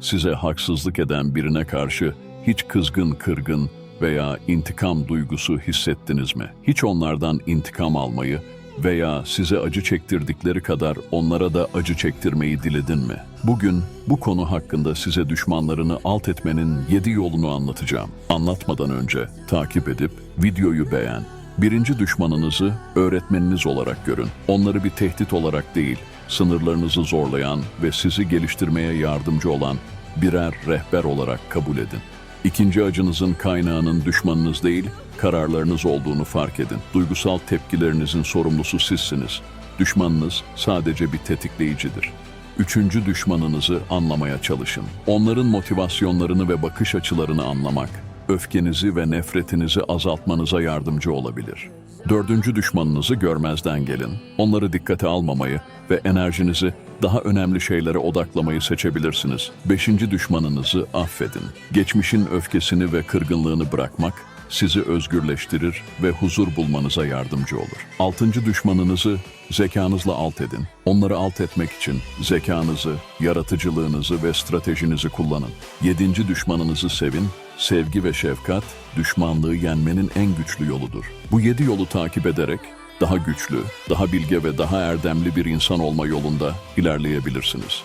size haksızlık eden birine karşı hiç kızgın kırgın veya intikam duygusu hissettiniz mi? Hiç onlardan intikam almayı veya size acı çektirdikleri kadar onlara da acı çektirmeyi diledin mi? Bugün bu konu hakkında size düşmanlarını alt etmenin yedi yolunu anlatacağım. Anlatmadan önce takip edip videoyu beğen. Birinci düşmanınızı öğretmeniniz olarak görün. Onları bir tehdit olarak değil, sınırlarınızı zorlayan ve sizi geliştirmeye yardımcı olan birer rehber olarak kabul edin. İkinci acınızın kaynağının düşmanınız değil, kararlarınız olduğunu fark edin. Duygusal tepkilerinizin sorumlusu sizsiniz. Düşmanınız sadece bir tetikleyicidir. Üçüncü düşmanınızı anlamaya çalışın. Onların motivasyonlarını ve bakış açılarını anlamak, öfkenizi ve nefretinizi azaltmanıza yardımcı olabilir. Dördüncü düşmanınızı görmezden gelin. Onları dikkate almamayı ve enerjinizi daha önemli şeylere odaklamayı seçebilirsiniz. Beşinci düşmanınızı affedin. Geçmişin öfkesini ve kırgınlığını bırakmak sizi özgürleştirir ve huzur bulmanıza yardımcı olur. Altıncı düşmanınızı zekanızla alt edin. Onları alt etmek için zekanızı, yaratıcılığınızı ve stratejinizi kullanın. Yedinci düşmanınızı sevin. Sevgi ve şefkat, düşmanlığı yenmenin en güçlü yoludur. Bu yedi yolu takip ederek daha güçlü, daha bilge ve daha erdemli bir insan olma yolunda ilerleyebilirsiniz.